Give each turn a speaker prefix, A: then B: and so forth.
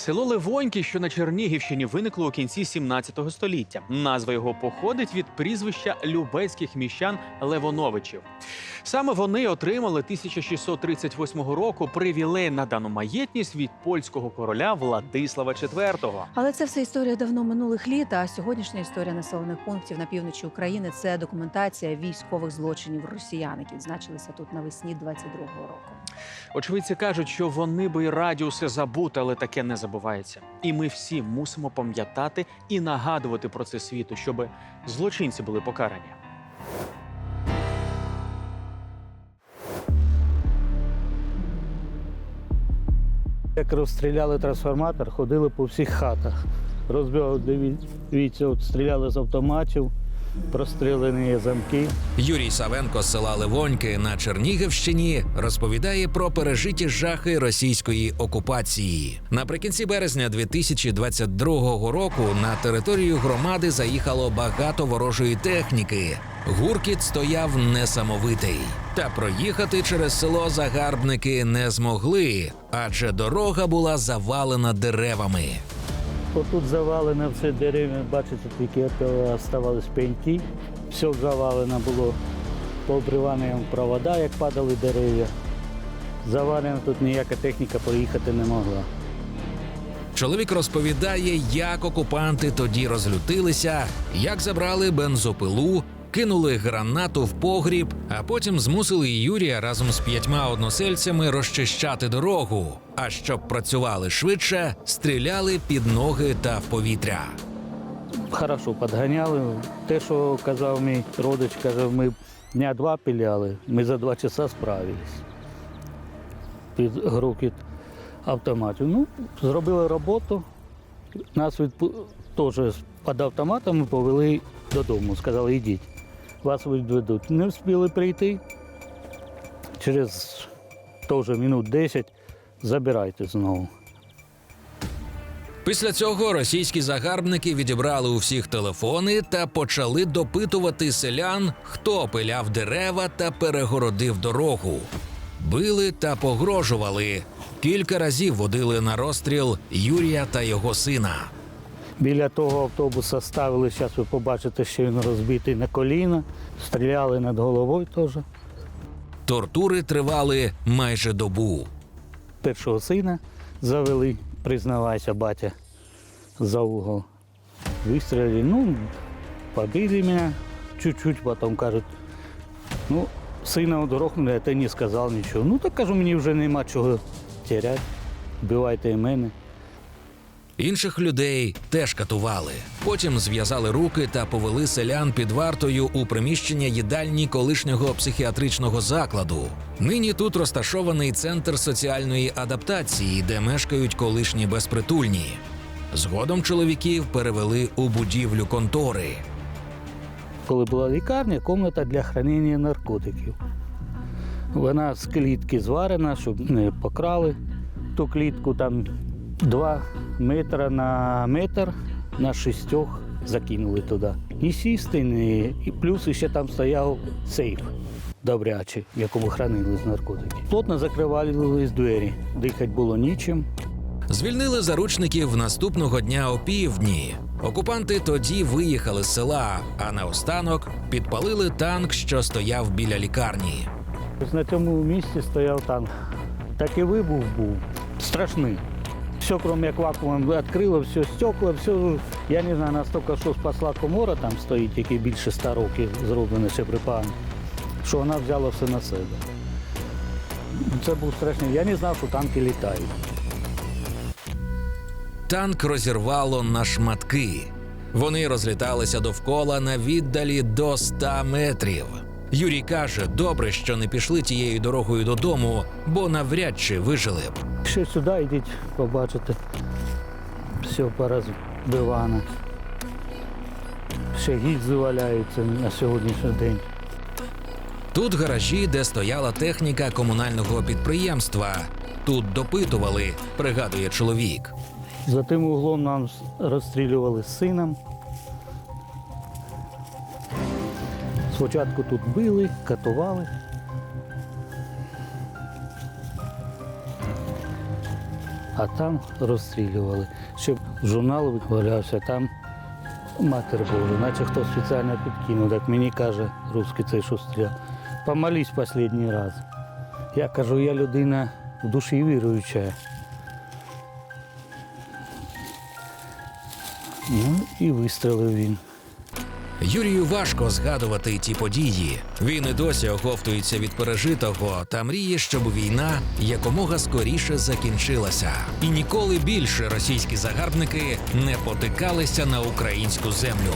A: Село Ливоньки, що на Чернігівщині, виникло у кінці 17 століття. Назва його походить від прізвища любецьких міщан Левоновичів. Саме вони отримали 1638 року привілей на дану маєтність від польського короля Владислава IV.
B: Але це все історія давно минулих літ. А сьогоднішня історія населених пунктів на півночі України це документація військових злочинів росіян, які відзначилися тут навесні 22-го року.
A: Очевидці кажуть, що вони би й раді усе забути, але таке не забувається. І ми всі мусимо пам'ятати і нагадувати про це світу, щоб злочинці були покарані.
C: Як розстріляли трансформатор, ходили по всіх хатах. Розбив, дивіться, от стріляли з автоматів, прострілені замки.
D: Юрій Савенко з села Ливоньки на Чернігівщині розповідає про пережиті жахи російської окупації. Наприкінці березня 2022 року на територію громади заїхало багато ворожої техніки. Гуркіт стояв несамовитий. Та проїхати через село загарбники не змогли, адже дорога була завалена деревами.
C: Отут завалено все дерево, бачите, тільки оставались пеньки. Все завалено було пообривані провода, як падали дерев'я. Завалено тут ніяка техніка проїхати не могла.
D: Чоловік розповідає, як окупанти тоді розлютилися, як забрали бензопилу, кинули гранату в погріб, а потім змусили Юрія разом з п'ятьма односельцями розчищати дорогу. А щоб працювали швидше, стріляли під ноги та в повітря.
C: Хорошо підганяли. Те, що казав мій родич, каже, ми дня два піляли, ми за два часа справились. Під грукіт автоматів. Ну, зробили роботу. Нас відпу... теж під автоматами повели додому. Сказали, йдіть, вас відведуть. Не встигли прийти. Через теж минут 10 забирайте знову.
D: Після цього російські загарбники відібрали у всіх телефони та почали допитувати селян, хто пиляв дерева та перегородив дорогу. Били та погрожували. Кілька разів водили на розстріл Юрія та його сина.
C: Біля того автобуса ставили, зараз ви побачите, що він розбитий на коліна, стріляли над головою теж.
D: Тортури тривали майже добу.
C: Першого сина завели, признавайся, батя, за угол. Вистрелили, ну, побили меня чуть-чуть, потом кажуть, ну, сина одорохнули, а ти не сказав нічого. Ну, так кажу, мені вже нема чого теряти, вбивайте і мене.
D: Інших людей теж катували. Потім зв'язали руки та повели селян під вартою у приміщення їдальні колишнього психіатричного закладу. Нині тут розташований центр соціальної адаптації, де мешкають колишні безпритульні. Згодом чоловіків перевели у будівлю контори.
C: Коли була лікарня, кімната для хранення наркотиків. Вона з клітки зварена, щоб не покрали. Ту клітку там 2 метри на метр на шістьох закинули туди. Ні сісти, ні. І плюс ще там стояв сейф добрячий, в якому хранили з наркотики. Плотно закривали двері, дихати було нічим.
D: Звільнили заручників наступного дня опівдні. Окупанти тоді виїхали з села, а наостанок підпалили танк, що стояв біля лікарні.
C: Ось на цьому місці стояв танк. Так і вибух був страшний. Все, крім як вакуумом відкрило, все стекла, все, я не знаю, настільки, що спасла комора там стоїть, який більше 100 років зроблений ще припан, що вона взяла все на себе. Це був страшний. Я не знав, що танки літають.
D: Танк розірвало на шматки. Вони розліталися довкола на віддалі до 100 метрів. Юрій каже, добре, що не пішли тією дорогою додому, бо навряд чи вижили б.
C: Ще сюди йдіть, побачите. Все порозбивано. Ще гільзи валяються на сьогоднішній день.
D: Тут гаражі, де стояла техніка комунального підприємства. Тут допитували, пригадує чоловік.
C: За тим углом нам розстрілювали з сином. Спочатку тут били, катували. а там розстрілювали. Щоб журнал валявся, там матер Божа, наче хто спеціально підкинув. Так мені каже русський цей, стріляв. Помолись останній раз. Я кажу, я людина в душі віруюча. Ну і вистрелив він.
D: Юрію важко згадувати ті події. Він і досі оговтується від пережитого та мріє, щоб війна якомога скоріше закінчилася. І ніколи більше російські загарбники не потикалися на українську землю.